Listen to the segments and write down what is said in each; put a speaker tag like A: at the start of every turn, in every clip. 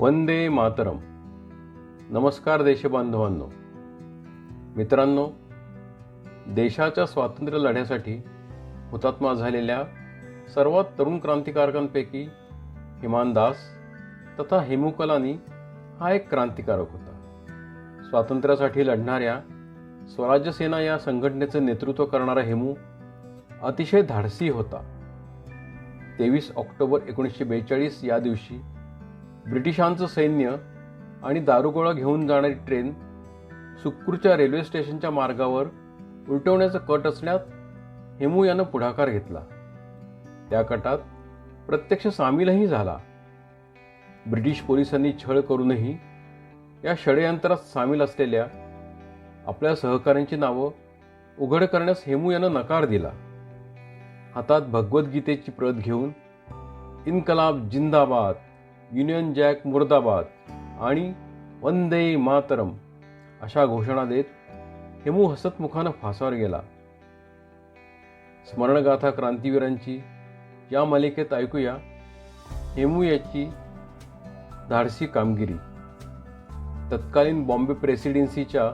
A: वंदे मातरम. नमस्कार देशबांधवांनो. मित्रांनो देशाच्या स्वातंत्र्य लढ्यासाठी हुतात्मा झालेल्या सर्वात तरुण क्रांतिकारकांपैकी हिमान दास तथा हेमू कलानी हा एक क्रांतिकारक होता. स्वातंत्र्यासाठी लढणाऱ्या स्वराज्य सेना या संघटनेचं नेतृत्व करणारा हेमू अतिशय धाडसी होता. तेवीस ऑक्टोबर एकोणीसशे बेचाळीस या दिवशी ब्रिटिशांचं सैन्य आणि दारुगोळा घेऊन जाणारी ट्रेन सुक्कूरच्या रेल्वे स्टेशनच्या मार्गावर उलटवण्याचं कट असण्यात हेमू यानं पुढाकार घेतला. त्या कटात प्रत्यक्ष सामीलही झाला. ब्रिटिश पोलिसांनी छळ करूनही या षडयंत्रात सामील असलेल्या आपल्या सहकाऱ्यांची नावं उघड करण्यास हेमू यानं नकार दिला. हातात भगवद्गीतेची प्रत घेऊन इन्कलाब जिंदाबाद युनियन जॅक मुर्दाबाद आणि वंदे मातरम अशा घोषणा देत हेमू हसतमुखानं फासावर गेला. स्मरणगाथा क्रांतीवीरांची या मालिकेत ऐकूया हेमू याची धाडसी कामगिरी. तत्कालीन बॉम्बे प्रेसिडेन्सीच्या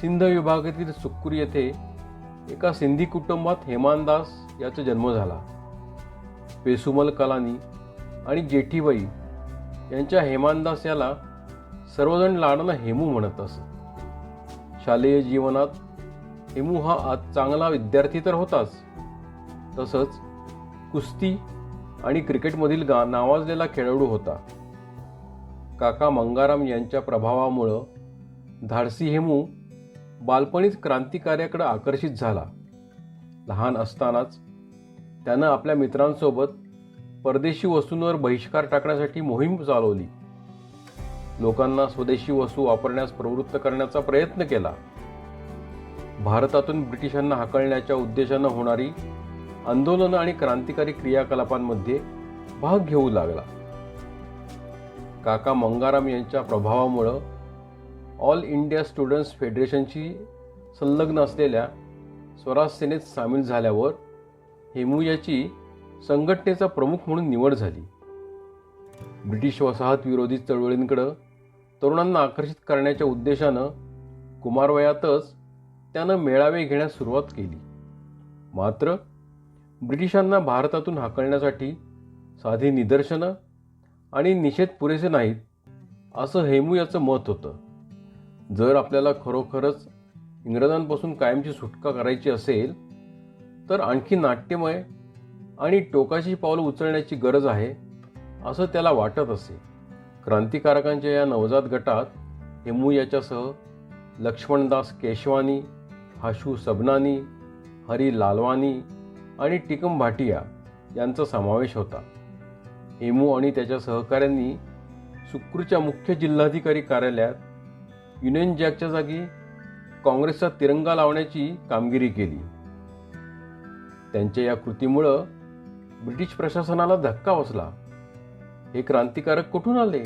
A: सिंध विभागातील सुक्कूर येथे एका सिंधी कुटुंबात हेमानदास याचा जन्म झाला. पेसुमल कलानी आणि जेठीबाई यांच्या हेमानदास याला सर्वजण लाडानं हेमू म्हणत असत. शालेय जीवनात हेमू हा आज चांगला विद्यार्थी तर होताच. तसंच कुस्ती आणि क्रिकेटमधील गा नावाजलेला खेळाडू होता. काका मंगाराम यांच्या प्रभावामुळं धाडसी हेमू बालपणीच क्रांतिकार्याकडे आकर्षित झाला. लहान असतानाच त्यानं आपल्या मित्रांसोबत परदेशी वस्तूंवर बहिष्कार टाकण्यासाठी मोहीम चालवली. लोकांना स्वदेशी वस्तू वापरण्यास प्रवृत्त करण्याचा प्रयत्न केला. भारतातून ब्रिटिशांना हाकलण्याच्या उद्देशानं होणारी आंदोलनं आणि क्रांतिकारी क्रियाकलापांमध्ये भाग घेऊ लागला. काका मंगाराम यांच्या प्रभावामुळं ऑल इंडिया स्टुडंट्स फेडरेशनशी संलग्न असलेल्या स्वराज सेनेत सामील झाल्यावर हेमुयाची संघटनेचा प्रमुख म्हणून निवड झाली. ब्रिटिश वसाहत विरोधी चळवळींकडं तरुणांना आकर्षित करण्याच्या उद्देशानं कुमारवयातच त्यानं मेळावे घेण्यास सुरुवात केली. मात्र ब्रिटिशांना भारतातून हाकलण्यासाठी साधी निदर्शनं आणि निषेध पुरेसे नाहीत असं हेमू याचं मत होतं. जर आपल्याला खरोखरच इंग्रजांपासून कायमची सुटका करायची असेल तर आणखी नाट्यमय आणि टोकाची पावलं उचलण्याची गरज आहे असं त्याला वाटत असे. क्रांतिकारकांच्या या नवजात गटात हेमू याच्यासह लक्ष्मणदास केशवानी हाशू सबनानी हरी लालवानी आणि टिकम भाटिया यांचा समावेश होता. हेमू आणि त्याच्या सहकाऱ्यांनी सुक्रूच्या मुख्य जिल्हाधिकारी कार्यालयात युनियन जॅकच्या जागी काँग्रेसचा तिरंगा लावण्याची कामगिरी केली. त्यांच्या या कृतीमुळं ब्रिटिश प्रशासनाला धक्का बसला. हे क्रांतिकारक कुठून आले?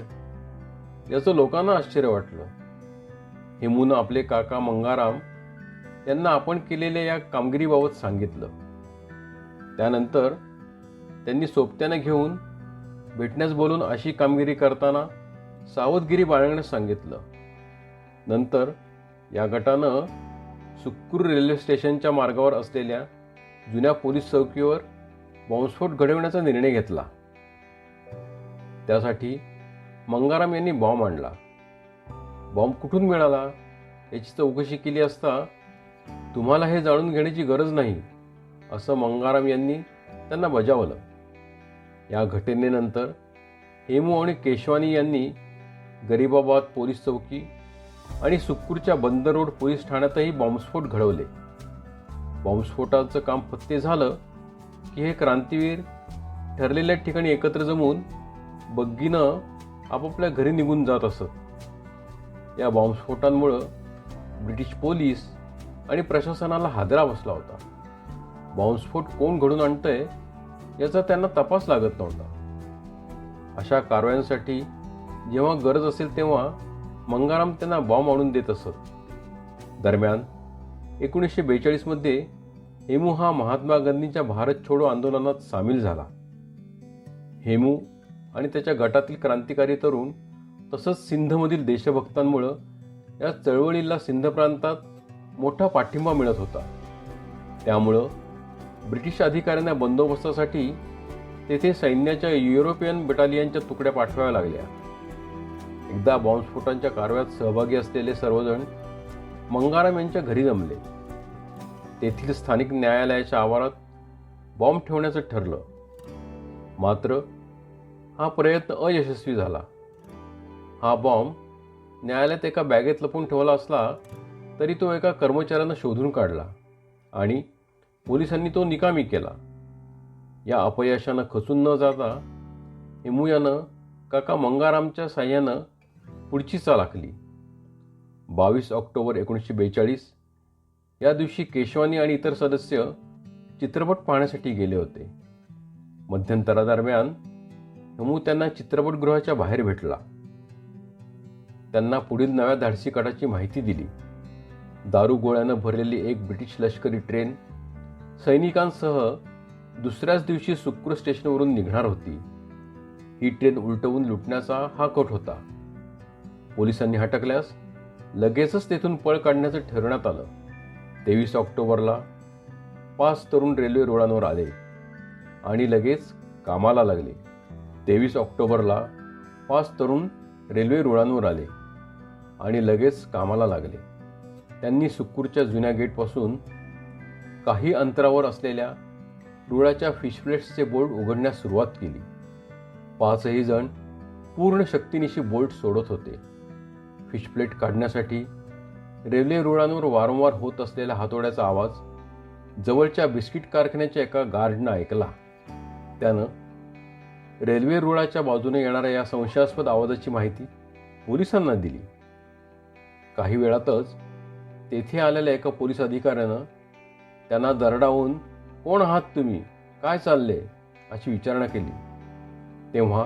A: याचं लोकांना आश्चर्य वाटलं. हेमून आपले काका मंगाराम यांना आपण केलेल्या या कामगिरीबाबत सांगितलं. त्यानंतर त्यांनी सोबत्यानं घेऊन भेटण्यास बोलून अशी कामगिरी करताना सावधगिरी बाळगण्यास सांगितलं. नंतर या गटानं सुक्कूर रेल्वे स्टेशनच्या मार्गावर असलेल्या जुन्या पोलीस चौकीवर बॉम्बस्फोट घडवण्याचा निर्णय घेतला. त्यासाठी मंगाराम यांनी बॉम्ब आणला. बॉम्ब कुठून मिळाला याची चौकशी केली असता तुम्हाला हे जाणून घेण्याची गरज नाही असं मंगाराम यांनी त्यांना बजावलं. या घटनेनंतर हेमू आणि केशवानी यांनी गरीबाबाद पोलीस चौकी आणि सुक्कूरच्या बंदर रोड पोलीस ठाण्यातही बॉम्बस्फोट घडवले. बॉम्बस्फोटाचं काम फत्ते झालं की हे क्रांतीवीर ठरलेल्या ठिकाणी एकत्र जमून बग्गीनं आपापल्या घरी निघून जात असत. या बॉम्बस्फोटांमुळं ब्रिटिश पोलीस आणि प्रशासनाला हादरा बसला होता. बॉम्बस्फोट कोण घडून आणतंय याचा त्यांना तपास लागत नव्हता. अशा कारवायांसाठी जेव्हा गरज असेल तेव्हा मंगाराम त्यांना बॉम्ब आणून देत असत. दरम्यान एकोणीसशे बेचाळीसमध्ये हेमू हा महात्मा गांधींच्या भारत छोडो आंदोलनात सामील झाला. हेमू आणि त्याच्या गटातील क्रांतिकारी तरुण तसंच सिंधमधील देशभक्तांमुळं या चळवळीला सिंध प्रांतात मोठा पाठिंबा मिळत होता. त्यामुळं ब्रिटिश अधिकाऱ्यांना बंदोबस्तासाठी तेथे सैन्याच्या युरोपियन बटालियनच्या तुकड्या पाठवाव्या लागल्या. एकदा बॉम्बस्फोटांच्या कारवायात सहभागी असलेले सर्वजण मंगाराम यांच्या घरी जमले. तेथील स्थानिक न्यायालयाच्या आवारात बॉम्ब ठेवण्याचं ठरलं. मात्र हा प्रयत्न अयशस्वी झाला. हा बॉम्ब न्यायालयात एका बॅगेत लपून ठेवला असला तरी तो एका कर्मचाऱ्यानं शोधून काढला आणि पोलिसांनी तो निकामी केला. या अपयशानं खचून न जाता हिमुयानं काका मंगारामच्या साह्यानं पुढची चाल आखली. बावीस ऑक्टोबर एकोणीसशे बेचाळीस या दिवशी केशवानी आणि इतर सदस्य चित्रपट पाहण्यासाठी गेले होते. मध्यंतरादरम्यान हिमू त्यांना चित्रपटगृहाच्या बाहेर भेटला. त्यांना पुढील नव्या धाडसी कटाची माहिती दिली. दारू गोळ्यानं भरलेली एक ब्रिटिश लष्करी ट्रेन सैनिकांसह दुसऱ्याच दिवशी सुक्रू स्टेशनवरून निघणार होती. ही ट्रेन उलटवून लुटण्याचा हा कट होता. पोलिसांनी हटकल्यास लगेचच तेथून पळ काढण्याचं ठरवण्यात आलं. तेवीस ऑक्टोबरला पाच तरुण रेल्वे रुळांवर आले आणि लगेच कामाला लागले. तेवीस ऑक्टोबरला पाच तरुण रेल्वे रुळांवर आले आणि लगेच कामाला लागले. त्यांनी सुक्कूरच्या जुन्या गेटपासून काही अंतरावर असलेल्या रुळाच्या फिशप्लेट्सचे बोल्ट उघडण्यास सुरुवात केली. पाचही जण पूर्ण शक्तीनिशी बोल्ट सोडत होते. फिशप्लेट काढण्यासाठी रेल्वे रुळांवर वारंवार होत असलेला हातोड्याचा आवाज जवळच्या बिस्किट कारखान्याच्या एका गार्डनं ऐकला. त्यानं रेल्वे रुळाच्या बाजूने येणाऱ्या या संशयास्पद आवाजाची माहिती पोलिसांना दिली. काही वेळातच तेथे आलेल्या एका पोलीस अधिकाऱ्यानं त्यांना दरडावून कोण आहात तुम्ही? काय चालले अशी विचारणा केली. तेव्हा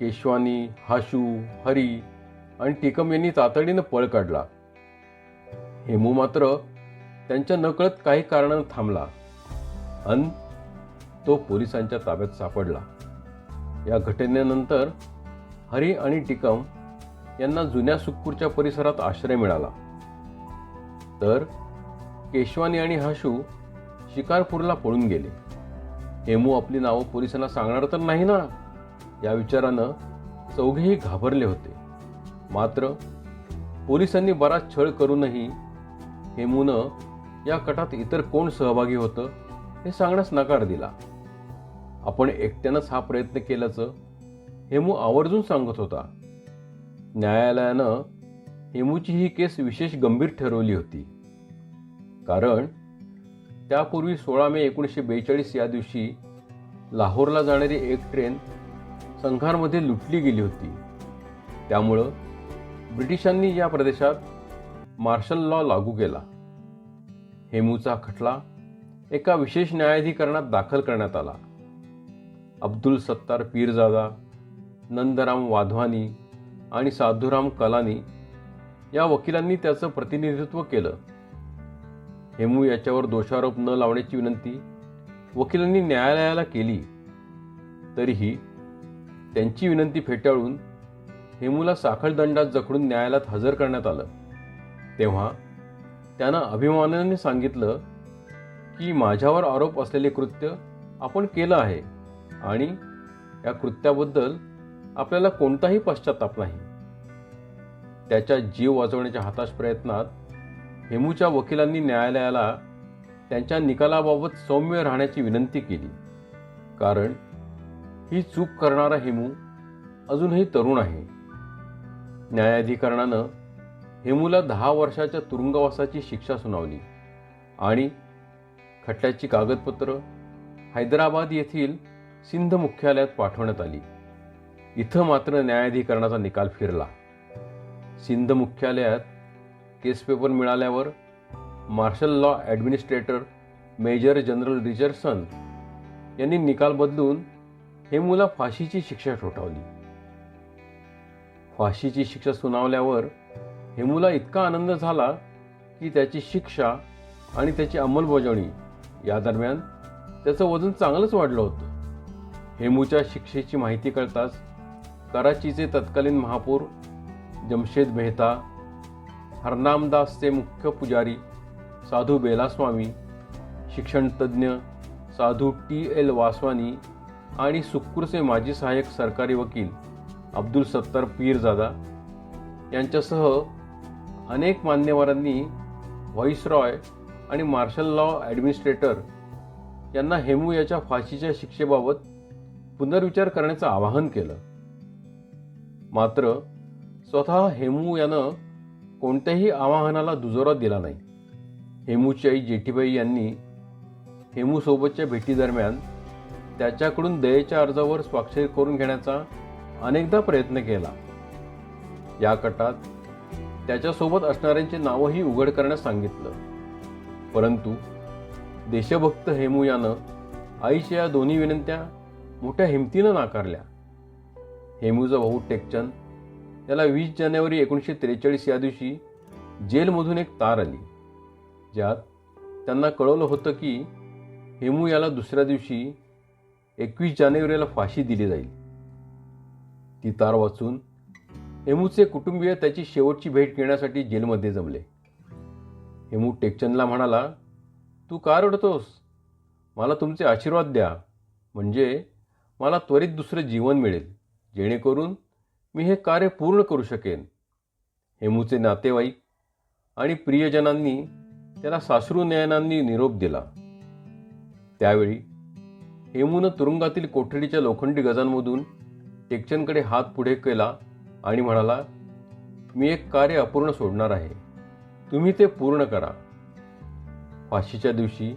A: केशवानी हाशू हरी आणि टिकम यांनी तातडीनं पळ काढला. हेमू मात्र त्यांच्या नकळत काही कारणानं थांबला अन तो पोलिसांच्या ताब्यात सापडला. या घटनेनंतर हरी आणि टिकम यांना जुन्या सुखपूरच्या परिसरात आश्रय मिळाला. तर केशवानी आणि हाशू शिकारपूरला पळून गेले. हेमू आपली नावं पोलिसांना सांगणार तर नाही ना? या विचारानं चौघेही घाबरले होते. मात्र पोलिसांनी बराच छळ करूनही हेमूनं या कटात इतर कोण सहभागी होतं हे सांगण्यास नकार दिला. आपण एकट्यानंच हा प्रयत्न केल्याचं हेमू आवर्जून सांगत होता. न्यायालयानं हेमूची ही केस विशेष गंभीर ठरवली होती. कारण त्यापूर्वी सोळा मे एकोणीसशे बेचाळीस या दिवशी लाहोरला जाणारी एक ट्रेन संघारमध्ये लुटली गेली होती. त्यामुळं ब्रिटिशांनी या प्रदेशात मार्शल लॉ लागू केला. हेमूचा खटला एका विशेष न्यायाधिकरणात दाखल करण्यात आला. अब्दुल सत्तार पीरजादा नंदराम वाधवानी आणि साधुराम कलानी या वकिलांनी त्याचं प्रतिनिधित्व केलं. हेमू याच्यावर दोषारोप न लावण्याची विनंती वकिलांनी न्यायालयाला केली. तरीही त्यांची विनंती फेटाळून हेमूला साखळदंडात जखडून न्यायालयात हजर करण्यात आलं. तेव्हा त्यानं अभिमानाने सांगितलं की माझ्यावर आरोप असलेले कृत्य आपण केलं आहे आणि या कृत्याबद्दल आपल्याला कोणताही पश्चाताप नाही. त्याच्या जीव वाचवण्याच्या हाताश प्रयत्नात हेमूच्या वकिलांनी न्यायालयाला त्यांच्या निकालाबाबत सौम्य राहण्याची विनंती केली. कारण ही चूक करणारा हेमू अजूनही तरुण आहे. न्यायाधिकरणानं हेमूला दहा वर्षाच्या तुरुंगवासाची शिक्षा सुनावली. आणि खटल्याची कागदपत्र हैदराबाद येथील सिंध मुख्यालयात पाठवण्यात आली. इथं मात्र न्यायाधिकरणाचा निकाल फिरला. सिंध मुख्यालयात केस पेपर मिळाल्यावर martial law administrator major general Richardson यांनी निकाल बदलून हेमूला फाशीची शिक्षा ठोठावली. फाशीची शिक्षा सुनावल्यावर हेमूला इतका आनंद झाला की त्याची शिक्षा आणि त्याची अंमलबजावणी या दरम्यान त्याचं वजन चांगलंच वाढलं होतं. हेमूच्या शिक्षेची माहिती कळताच कराचीचे तत्कालीन महापौर जमशेद मेहता हरनामदासचे मुख्य पुजारी साधू बेलास्वामी शिक्षणतज्ज्ञ साधू टी एल वासवानी आणि सुक्कूरचे माजी सहाय्यक सरकारी वकील अब्दुल सत्तार पीरजादा यांच्यासह अनेक मान्यवरांनी व्हॉइसरॉय आणि मार्शल लॉ ॲडमिनिस्ट्रेटर यांना हेमू याच्या फाशीच्या शिक्षेबाबत पुनर्विचार करण्याचं आवाहन केलं. मात्र स्वतः हेमू यानं कोणत्याही आवाहनाला दुजोरा दिला नाही. हेमूची आई जेठीबाई यांनी हेमूसोबतच्या भेटीदरम्यान त्याच्याकडून दयेच्या अर्जावर स्वाक्षरी करून घेण्याचा अनेकदा प्रयत्न केला. या कटात त्याच्यासोबत असणाऱ्यांची नावंही उघड करण्यास सांगितलं. परंतु देशभक्त हेमू यानं आईच्या या दोन्ही विनंत्या मोठ्या हिमतीनं नाकारल्या. हेमूचा भाऊ टेकचंद त्याला वीस जानेवारी एकोणीसशे त्रेचाळीस या दिवशी जेलमधून एक तार आली. ज्यात त्यांना कळवलं होतं की हेमू याला दुसऱ्या दिवशी एकवीस जानेवारीला फाशी दिली जाईल. ती तार वाचून हेमूचे कुटुंबीय त्याची शेवटची भेट घेण्यासाठी जेलमध्ये जमले. हेमू टेकचंदला म्हणाला तू का रडतोस? मला तुमचे आशीर्वाद द्या. म्हणजे मला त्वरित दुसरं जीवन मिळेल. जेणेकरून मी हे कार्य पूर्ण करू शकेन. हेमूचे नातेवाईक आणि प्रियजनांनी त्याला सासरू नयनांनी निरोप दिला. त्यावेळी हेमूनं तुरुंगातील कोठडीच्या लोखंडी गजांमधून टेकचंदकडे हात पुढे केला आणि म्हणाला मी एक कार्य अपूर्ण सोडणार आहे. तुम्ही ते पूर्ण करा. फाशीच्या दिवशी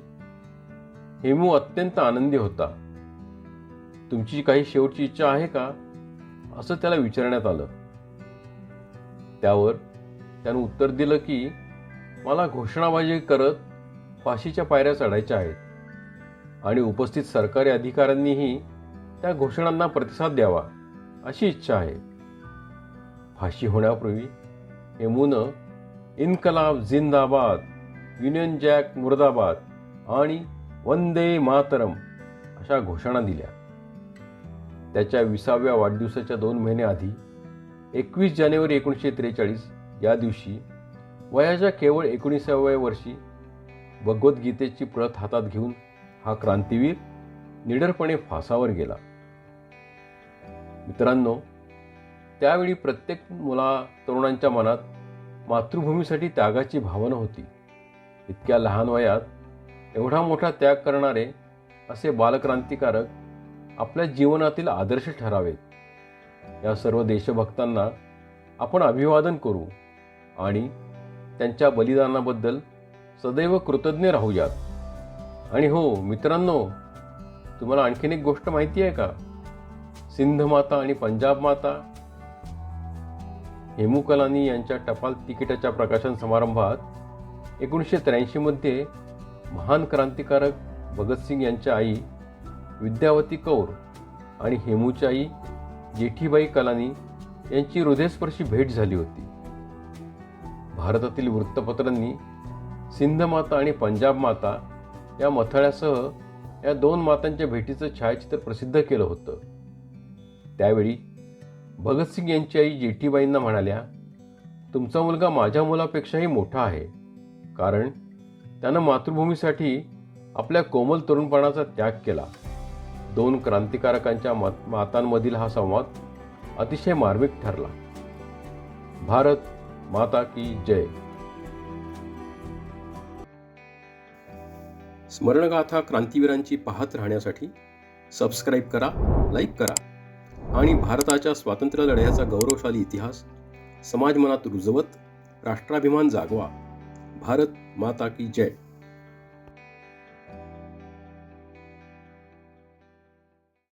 A: हेमू अत्यंत आनंदी होता. तुमची काही शेवटची इच्छा आहे का? असं त्याला विचारण्यात आलं. त्यावर त्यानं उत्तर दिलं की मला घोषणाबाजी करत फाशीच्या पायऱ्या चढायच्या आहेत आणि उपस्थित सरकारी अधिकाऱ्यांनीही त्या घोषणांना प्रतिसाद द्यावा अशी इच्छा आहे. फाशी होण्यापूर्वी एमूनं इन्कलाब जिंदाबाद युनियन जॅक मुर्दाबाद आणि वंदे मातरम अशा घोषणा दिल्या. त्याच्या विसाव्या वाढदिवसाच्या दोन महिने आधी एकवीस जानेवारी एकोणीसशे त्रेचाळीस या दिवशी वयाच्या केवळ एकोणीसाव्या वर्षी भगवद्गीतेची प्रत हातात घेऊन हा क्रांतीवीर निडरपणे फासावर गेला. मित्रांनो त्यावेळी प्रत्येक मुला तरुणांच्या मनात मातृभूमीसाठी त्यागाची भावना होती. इतक्या लहान वयात एवढा मोठा त्याग करणारे असे बालक्रांतिकारक आपल्या जीवनातील आदर्श ठरावेत. या सर्व देशभक्तांना आपण अभिवादन करू आणि त्यांच्या बलिदानाबद्दल सदैव कृतज्ञ राहूयात. आणि हो मित्रांनो तुम्हाला आणखीन एक गोष्ट माहिती आहे का? सिंध माता आणि पंजाब माता हेमू कलानी यांच्या टपाल तिकिटाच्या प्रकाशन समारंभात एकोणीसशे त्र्याऐंशीमध्ये महान क्रांतिकारक भगतसिंग यांच्या आई विद्यावती कौर आणि हेमूची आई जेठीबाई कलानी यांची हृदयस्पर्शी भेट झाली होती. भारतातील वृत्तपत्रांनी सिंध माता आणि पंजाब माता या मथळ्यासह या दोन मातांच्या भेटीचं छायाचित्र प्रसिद्ध केलं होतं. त्यावेळी भगतसिंग यांची आई जेठीबाईंना म्हणाल्या तुमचा मुलगा माझ्या मुलापेक्षाही मोठा आहे. कारण त्यानं मातृभूमीसाठी आपल्या कोमल तरुणपणाचा त्याग केला. दोन क्रांतिकारकांच्या मातांमधील हा संवाद अतिशय मार्मिक ठरला. भारत माता की जय. स्मरणगाथा क्रांतीवीरांची पाहत राहण्यासाठी सबस्क्राईब करा लाईक करा. आणि भारताच्या स्वातंत्र्य लढ्याचा गौरवशाली इतिहास समाज मनात रुजवत राष्ट्राभिमान जागवा. भारत माता की जय.